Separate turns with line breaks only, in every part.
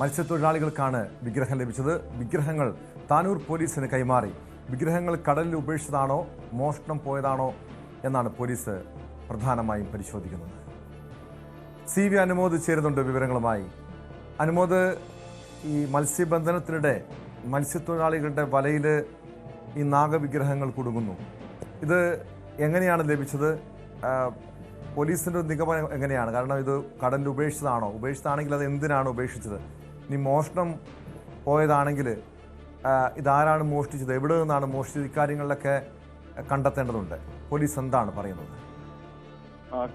മത്സ്യത്തൊഴിലാളികൾക്കാണ് വിഗ്രഹം ലഭിച്ചത്. വിഗ്രഹങ്ങൾ താനൂർ പോലീസിന് കൈമാറി. വിഗ്രഹങ്ങൾ കടലിൽ ഉപേക്ഷിച്ചതാണോ? മോഷണം പോയതാണോ? എന്നാണ് പോലീസ് പ്രധാനമായും പരിശോധിക്കുന്നത്. സി വി അനുമോദ് ചേരുന്നുണ്ട് വിവരങ്ങളുമായി. അനുമോദ് ഈ മത്സ്യബന്ധനത്തിനിടെ മത്സ്യത്തൊഴിലാളികളുടെ വലയിൽ ഈ നാഗവിഗ്രഹങ്ങൾ കുടുങ്ങുന്നു. ഇത് എങ്ങനെയാണ് ലഭിച്ചത്? പോലീസിന്റെ നിഗമനം എങ്ങനെയാണ്? കാരണം ഇത് കടലിൽ ഉപേക്ഷിച്ചതാണോ? ഉപേക്ഷിച്ചതാണെങ്കിൽ അത് എന്തിനാണ് ഉപേക്ഷിച്ചത്? ഇനി മോഷണം പോയതാണെങ്കിൽ ഇതാരാണ് മോഷ്ടിച്ചത്? എവിടെ നിന്നാണ് മോഷ്ടിച്ചത്? ഇക്കാര്യങ്ങളിലൊക്കെ കണ്ടെത്തേണ്ടതുണ്ട്. പോലീസ് എന്താണ് പറയുന്നത്?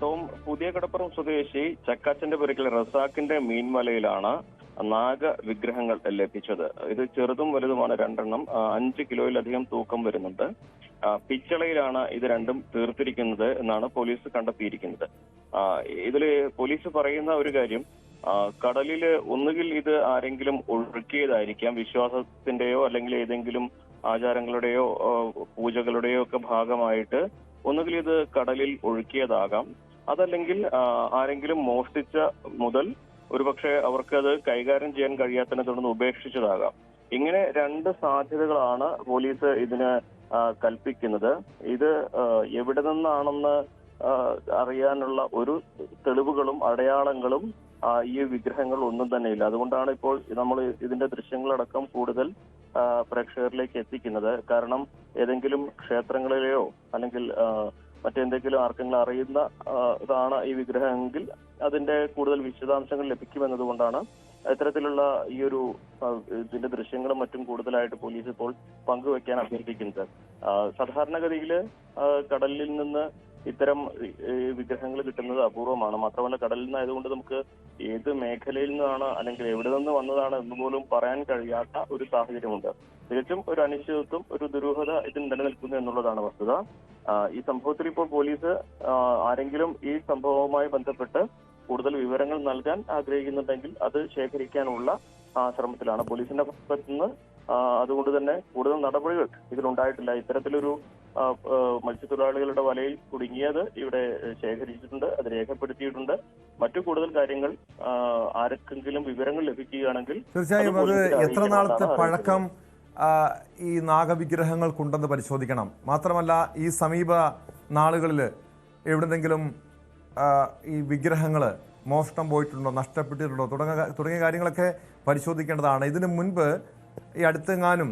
ടോം പുതിയ കടപ്പുറം സ്വദേശി ചക്കാച്ചന്റെ പുരക്കിൽ റസാഖിന്റെ മീൻമലയിലാണ് നാഗ വിഗ്രഹങ്ങൾ ലഭിച്ചത്. ഇത് ചെറുതും വലുതുമാണ് രണ്ടെണ്ണം. അഞ്ച് കിലോയിലധികം തൂക്കം വരുന്നുണ്ട്. പിച്ചളയിലാണ് ഇത് രണ്ടും തീർത്തിരിക്കുന്നത് എന്നാണ് പോലീസ് കണ്ടെത്തിയിരിക്കുന്നത്. ഇതിൽ പോലീസ് പറയുന്ന ഒരു കാര്യം ആ, കടലിൽ ഒന്നുകിൽ ഇത് ആരെങ്കിലും ഒഴുക്കിയതായിരിക്കാം വിശ്വാസത്തിന്റെയോ അല്ലെങ്കിൽ ഏതെങ്കിലും ആചാരങ്ങളുടെയോ പൂജകളുടെയോ ഒക്കെ ഭാഗമായിട്ട് ഒന്നുകിൽ ഇത് കടലിൽ ഒഴുക്കിയതാകാം. അതല്ലെങ്കിൽ ആരെങ്കിലും മോഷ്ടിച്ച മുതൽ ഒരുപക്ഷെ അവർക്കത് കൈകാര്യം ചെയ്യാൻ കഴിയാത്തതിനെ തുടർന്ന് ഉപേക്ഷിച്ചതാകാം. ഇങ്ങനെ രണ്ട് സാധ്യതകളാണ് പോലീസ് ഇതിന് കൽപ്പിക്കുന്നത്. ഇത് എവിടെ നിന്നാണെന്ന് അറിയാനുള്ള ഒരു തെളിവുകളും അടയാളങ്ങളും ഈ വിഗ്രഹങ്ങൾ ഒന്നും തന്നെ ഇല്ല. അതുകൊണ്ടാണ് ഇപ്പോൾ നമ്മൾ ഇതിന്റെ ദൃശ്യങ്ങളടക്കം കൂടുതൽ പ്രേക്ഷകരിലേക്ക് എത്തിക്കുന്നത്. കാരണം ഏതെങ്കിലും ക്ഷേത്രങ്ങളിലെയോ അല്ലെങ്കിൽ മറ്റെന്തെങ്കിലും ആർക്കെങ്കിലും അറിയുന്ന ഇതാണ് ഈ വിഗ്രഹമെങ്കിൽ അതിന്റെ കൂടുതൽ വിശദാംശങ്ങൾ ലഭിക്കുമെന്നതുകൊണ്ടാണ് ഇത്തരത്തിലുള്ള ഈ ഒരു ഇതിന്റെ ദൃശ്യങ്ങളും മറ്റും കൂടുതലായിട്ട് പോലീസ് ഇപ്പോൾ പങ്കുവെക്കാൻ അഭ്യർത്ഥിക്കുന്നത്. സാധാരണഗതിയിൽ കടലിൽ നിന്ന് ഇത്തരം വിഗ്രഹങ്ങൾ കിട്ടുന്നത് അപൂർവമാണ്. മാത്രമല്ല കടലിൽ നിന്നായതുകൊണ്ട് നമുക്ക് ഏത് മേഖലയിൽ നിന്നാണ് അല്ലെങ്കിൽ എവിടെ നിന്ന് വന്നതാണ് എന്ന് പോലും പറയാൻ കഴിയാത്ത ഒരു സാഹചര്യമുണ്ട്. തികച്ചും ഒരു അനിശ്ചിതത്വം ഒരു ദുരൂഹത ഇതിൽ നിലനിൽക്കുന്നു എന്നുള്ളതാണ് വസ്തുത. ഈ സംഭവത്തിൽ ഇപ്പോൾ പോലീസ് ആരെങ്കിലും ഈ സംഭവവുമായി ബന്ധപ്പെട്ട് കൂടുതൽ വിവരങ്ങൾ നൽകാൻ ആഗ്രഹിക്കുന്നുണ്ടെങ്കിൽ അത് ശേഖരിക്കാനുള്ള ശ്രമത്തിലാണ് പോലീസിന്റെ പക്ഷത്തുനിന്ന് നിന്ന് അതുകൊണ്ട് തന്നെ കൂടുതൽ നടപടികൾ ഇതിലുണ്ടായിട്ടില്ല. ഇത്തരത്തിലൊരു മത്സ്യത്തൊഴിലാളികളുടെ വലയിൽ കുടുങ്ങിയത് ഇവിടെ ശേഖരിച്ചിട്ടുണ്ട് അത് രേഖപ്പെടുത്തിയിട്ടുണ്ട്. മറ്റു കൂടുതൽ കാര്യങ്ങൾ ആർക്കെങ്കിലും വിവരങ്ങൾ ലഭിക്കുകയാണെങ്കിൽ
തീർച്ചയായും അത് എത്ര നാളത്തെ പഴക്കം ഈ നാഗവിഗ്രഹങ്ങൾക്കുണ്ടെന്ന് പരിശോധിക്കണം. മാത്രമല്ല ഈ സമീപ നാളുകളിൽ എവിടെന്നെങ്കിലും ഈ വിഗ്രഹങ്ങൾ മോഷണം പോയിട്ടുണ്ടോ നഷ്ടപ്പെട്ടിട്ടുണ്ടോ തുടങ്ങിയ തുടങ്ങിയ കാര്യങ്ങളൊക്കെ പരിശോധിക്കേണ്ടതാണ്. ഇതിനു മുൻപ് ഈ അടുത്തെങ്ങാനും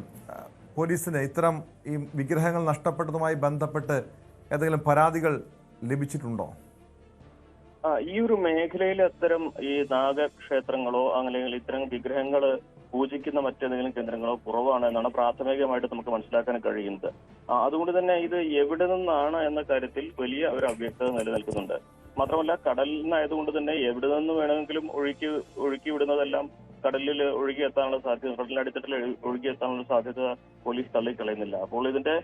പോലീസിന് ഇത്തരം ഈ വിഗ്രഹങ്ങൾ നഷ്ടപ്പെട്ടതുമായി ബന്ധപ്പെട്ട് ഏതെങ്കിലും പരാതികൾ ലഭിച്ചിട്ടുണ്ടോ?
ഈ ഒരു മേഖലയിൽ അത്തരം ഈ നാഗക്ഷേത്രങ്ങളോ അല്ലെങ്കിൽ ഇത്തരം വിഗ്രഹങ്ങൾ പൂജിക്കുന്ന മറ്റേതെങ്കിലും കേന്ദ്രങ്ങളോ കുറവാണ് എന്നാണ് പ്രാഥമികമായിട്ട് നമുക്ക് മനസ്സിലാക്കാൻ കഴിയുന്നത്. അതുകൊണ്ട് തന്നെ ഇത് എവിടെ നിന്നാണ് എന്ന കാര്യത്തിൽ വലിയ ഒരു അവ്യക്തത നിലനിൽക്കുന്നുണ്ട്. മാത്രമല്ല കടലിൽ നിന്നായതുകൊണ്ട് തന്നെ എവിടെ നിന്ന് വേണമെങ്കിലും ഒഴുക്കി ഒഴുക്കി വിടുന്നതെല്ലാം കടലിൽ ഒഴുകിയെത്താനുള്ള സാധ്യത കടലിന്റെ അടിത്തട്ടിൽ ഒഴുകി എത്താനുള്ള സാധ്യത പോലീസ് തള്ളിക്കളയുന്നില്ല അപ്പോൾ ഇതിന്റെ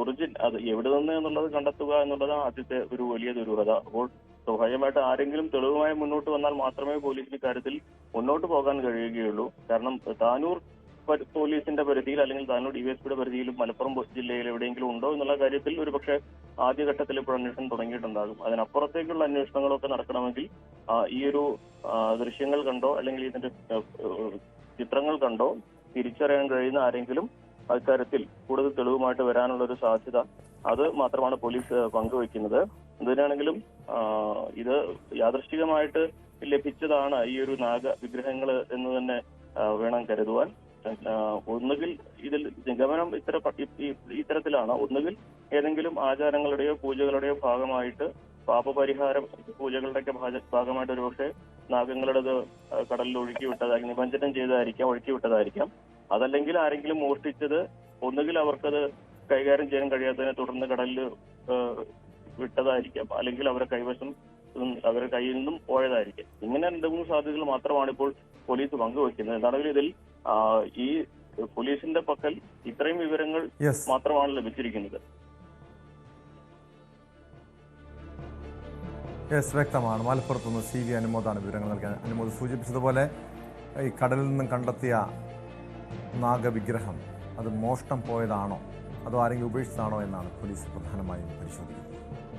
ഒറിജിൻ അത് എവിടെ നിന്ന് എന്നുള്ളത് കണ്ടെത്തുക എന്നുള്ളതാണ് ആദ്യത്തെ ഒരു വലിയ ദുരൂഹത. അപ്പോൾ സ്വാഭാവികമായിട്ട് ആരെങ്കിലും തെളിവുമായി മുന്നോട്ട് വന്നാൽ മാത്രമേ പോലീസിന് കാര്യത്തിൽ മുന്നോട്ട് പോകാൻ കഴിയുകയുള്ളൂ. കാരണം താനൂർ പോലീസിന്റെ പരിധിയിൽ അല്ലെങ്കിൽ താനൂർ ഡിവൈഎസ്പിയുടെ പരിധിയിൽ മലപ്പുറം ജില്ലയിൽ എവിടെയെങ്കിലും ഉണ്ടോ എന്നുള്ള കാര്യത്തിൽ ഒരുപക്ഷെ ആദ്യഘട്ടത്തിൽ ഇപ്പോൾ അന്വേഷണം തുടങ്ങിയിട്ടുണ്ടാകും. അതിനപ്പുറത്തേക്കുള്ള അന്വേഷണങ്ങളൊക്കെ നടക്കണമെങ്കിൽ ഈ ഒരു ദൃശ്യങ്ങൾ കണ്ടോ? അല്ലെങ്കിൽ ഇതിന്റെ ചിത്രങ്ങൾ കണ്ടോ? തിരിച്ചറിയാൻ കഴിയുന്ന ആരെങ്കിലും അക്കാര്യത്തിൽ കൂടുതൽ തെളിവുമായിട്ട് വരാനുള്ള ഒരു സാധ്യത അത് മാത്രമാണ് പോലീസ് പങ്കുവയ്ക്കുന്നത്. എന്തിനാണെങ്കിലും ഇത് യാദൃശ്ചികമായിട്ട് ലഭിച്ചതാണ് ഈ ഒരു നാഗ വിഗ്രഹങ്ങൾ എന്ന് തന്നെ വേണം കരുതുവാൻ. ഒന്നുകിൽ ഇതിൽ നിഗമനം ഇത്തര ഇത്തരത്തിലാണ്. ഒന്നുകിൽ ഏതെങ്കിലും ആചാരങ്ങളുടെയോ പൂജകളുടെയോ ഭാഗമായിട്ട് പാപപരിഹാര പൂജകളുടെയൊക്കെ ഒക്കെ ഭാഗമായിട്ട് ഒരുപക്ഷെ നാഗങ്ങളുടേത് കടലിൽ ഒഴുക്കി വിട്ടതായിരിക്കും നിമഞ്ജനം ചെയ്തതായിരിക്കാം ഒഴുക്കി വിട്ടതായിരിക്കാം അതല്ലെങ്കിൽ ആരെങ്കിലും മോഷ്ടിച്ചത് ഒന്നുകിൽ അവർക്കത് കൈകാര്യം ചെയ്യാൻ കഴിയാത്തതിനെ തുടർന്ന് കടലിൽ വിട്ടതായിരിക്കാം. അല്ലെങ്കിൽ അവരെ കൈവശം അവരുടെ കയ്യിൽ നിന്നും പോയതായിരിക്കാം. ഇങ്ങനെ രണ്ട് മൂന്ന് സാധ്യതകൾ മാത്രമാണ് ഇപ്പോൾ പോലീസ് പങ്കുവെക്കുന്നത് എന്താണെങ്കിലും ഇതിൽ ഈ പോലീസിന്റെ പക്കൽ ഇത്രയും വിവരങ്ങൾ മാത്രമാണ് ലഭിച്ചിരിക്കുന്നത്.
യെസ് വ്യക്തമാണ്. മലപ്പുറത്ത് നിന്ന് സി വി അനുമോദാണ് വിവരങ്ങൾ നൽകാൻ അനുമോദ് സൂചിപ്പിച്ചതുപോലെ ഈ കടലിൽ നിന്നും കണ്ടെത്തിയ നാഗവിഗ്രഹം അത് മോഷ്ടം പോയതാണോ? അതോ ആരെങ്കിലും ഉപേക്ഷിച്ചതാണോ? എന്നാണ് പോലീസ് പ്രധാനമായും പരിശോധിക്കുന്നത്.